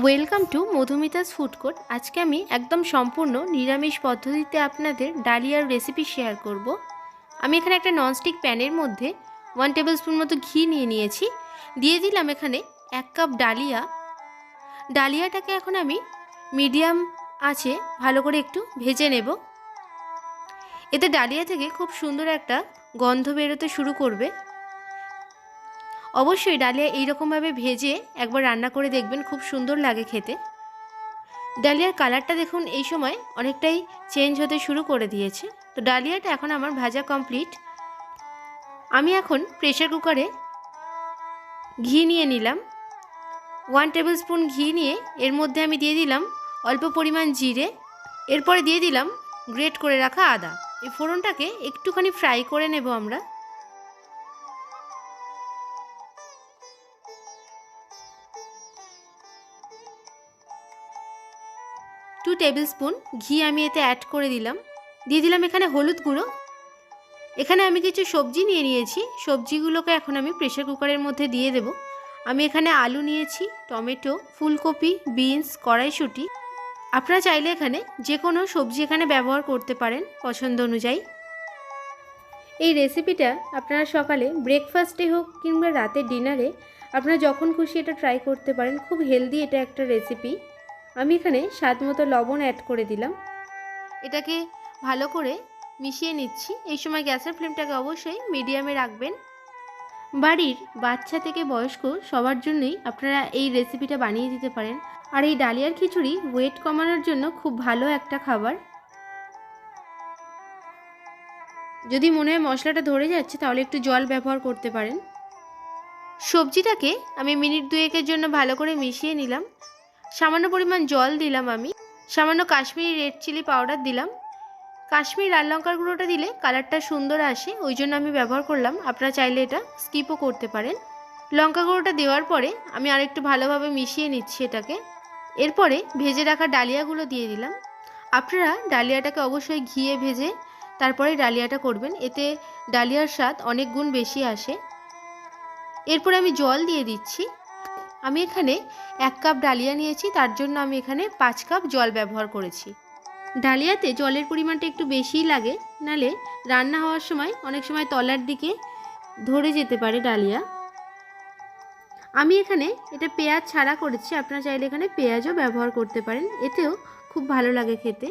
Welcome to Madhumita's food court আজকে আমি একদম সম্পূর্ণ নিরামিষ পদ্ধতিতে আপনাদের ডালিয়ার রেসিপি শেয়ার করব। আমি এখানে একটা ননস্টিক প্যানের মধ্যে ওয়ান টেবিল স্পুন মতো ঘি নিয়ে নিয়েছি। দিয়ে দিলাম এখানে এক কাপ ডালিয়া। ডালিয়াটাকে এখন আমি মিডিয়াম আছে, ভালো করে একটু ভেজে নেব। এতে ডালিয়া থেকে খুব সুন্দর একটা গন্ধ বেরোতে শুরু করবে। অবশ্যই ডালিয়া এইরকমভাবে ভেজে একবার রান্না করে দেখবেন, খুব সুন্দর লাগে খেতে। ডালিয়ার কালারটা দেখুন এই সময় অনেকটাই চেঞ্জ হতে শুরু করে দিয়েছে। তো ডালিয়াটা এখন আমার ভাজা কমপ্লিট আমি এখন প্রেশার কুকারে ঘি নিয়ে নিলাম। ওয়ান টেবিল স্পুন ঘি নিয়ে এর মধ্যে আমি দিয়ে দিলাম অল্প পরিমাণ জিরে। এরপরে দিয়ে দিলাম গ্রেট করে রাখা আদা। এই ফোড়নটাকে একটুখানি ফ্রাই করে নেব আমরা। টু টেবিল স্পুন ঘি আমি এতে অ্যাড করে দিলাম। দিয়ে দিলাম এখানে হলুদ গুঁড়ো। এখানে আমি কিছু সবজি নিয়ে নিয়েছি। সবজিগুলোকে এখন আমি প্রেশার কুকারের মধ্যে দিয়ে দেব। আমি এখানে আলু নিয়েছি, টমেটো, ফুলকপি বিনস কড়াইশুঁটি। আপনারা চাইলে এখানে যে কোনো সবজি এখানে ব্যবহার করতে পারেন পছন্দ অনুযায়ী। এই রেসিপিটা আপনারা সকালে ব্রেকফাস্টে হোক কিংবা রাতের ডিনারে আপনারা যখন খুশি এটা ট্রাই করতে পারেন। খুব হেলদি এটা একটা রেসিপি আমি এখানে স্বাদ মতো লবণ অ্যাড করে দিলাম। এটাকে ভালো করে মিশিয়ে নিচ্ছি। এই সময় গ্যাসের ফ্লেমটাকে অবশ্যই মিডিয়ামে রাখবেন। বাড়ির বাচ্চা থেকে বয়স্ক সবার জন্যই আপনারা এই রেসিপিটা বানিয়ে দিতে পারেন। আর এই ডালিয়ার খিচুড়ি ওয়েট কমানোর জন্য খুব ভালো একটা খাবার। যদি মনে হয় মশলাটা ধরে যাচ্ছে, তাহলে একটু জল ব্যবহার করতে পারেন। সবজিটাকে আমি মিনিট দুয়েকের জন্য ভালো করে মিশিয়ে নিলাম। সামান্য পরিমাণ জল দিলাম আমি। সামান্য কাশ্মীরি রেড চিলি পাউডার দিলাম। কাশ্মীর লাল লঙ্কার গুঁড়োটা দিলে কালারটা সুন্দর আসে, ওই জন্য আমি ব্যবহার করলাম। আপনারা চাইলে এটা স্কিপও করতে পারেন। লঙ্কা গুঁড়োটা দেওয়ার পরে আমি আরেকটু ভালোভাবে মিশিয়ে নিচ্ছি এটাকে। এরপরে ভেজে রাখা ডালিয়াগুলো দিয়ে দিলাম। আপনারা ডালিয়াটাকে অবশ্যই ঘিয়ে ভেজে তারপরে ডালিয়াটা করবেন। এতে ডালিয়ার স্বাদ অনেক গুণ বেশি আসে। এরপরে আমি জল দিয়ে দিচ্ছি। আমি এখানে এক কাপ ডালিয়া নিয়েছি, তার জন্য আমি এখানে পাঁচ কাপ জল ব্যবহার করেছি। ডালিয়াতে জলের পরিমাণটা একটু বেশিই লাগে, নালে রান্না হওয়ার সময় অনেক সময় তলার দিকে ধরে যেতে পারে ডালিয়া। আমি এখানে এটা পেঁয়াজ ছাড়া করেছি, আপনারা চাইলে এখানে পেঁয়াজও ব্যবহার করতে পারেন, এতেও খুব ভালো লাগে খেতে।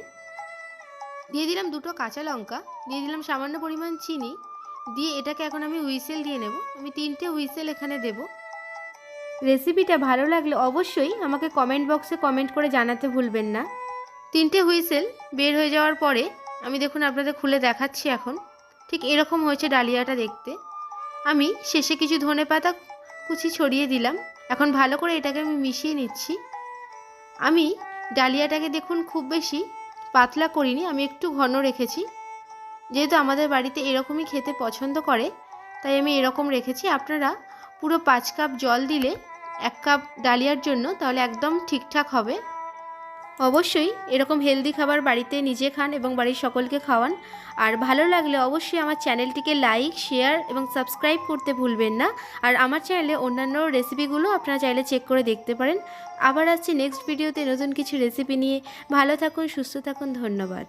দিয়ে দিলাম দুটো কাঁচা লঙ্কা, দিয়ে দিলাম সামান্য পরিমাণ চিনি, দিয়ে এটাকে এখন আমি হুইসেল দিয়ে নেব। আমি তিনটে হুইসেল এখানে দেবো। রেসিপিটা ভালো লাগলে অবশ্যই আমাকে কমেন্ট বক্সে কমেন্ট করে জানাতে ভুলবেন না। তিনটে হুইসেল বের হয়ে যাওয়ার পরে আমি দেখুন আপনাদের খুলে দেখাচ্ছি এখন। ঠিক এরকম হয়েছে ডালিয়াটা দেখতে। আমি শেষে কিছু ধনে পাতা কুচি ছড়িয়ে দিলাম। এখন ভালো করে এটাকে আমি মিশিয়ে নিচ্ছি। আমি ডালিয়াটাকে দেখুন খুব বেশি পাতলা করিনি, আমি একটু ঘন রেখেছি। যেহেতু আমাদের বাড়িতে এরকমই খেতে পছন্দ করে, তাই আমি এরকম রেখেছি। আপনারা পুরো পাঁচ কাপ জল দিলে এক কাপ ডালিয়ার জন্য তাহলে একদম ঠিকঠাক হবে। অবশ্যই এরকম হেলদি খাবার বাড়িতে নিজে খান এবং বাড়ির সকলকে খাওয়ান। আর ভালো লাগলে অবশ্যই আমার চ্যানেলটিকে লাইক শেয়ার এবং সাবস্ক্রাইব করতে ভুলবেন না। আর আমার চ্যানেলে অন্যান্য রেসিপিগুলো আপনারা চাইলে চেক করে দেখতে পারেন। আবার আসছি নেক্সট ভিডিওতে নতুন কিছু রেসিপি নিয়ে। ভালো থাকুন, সুস্থ থাকুন, ধন্যবাদ।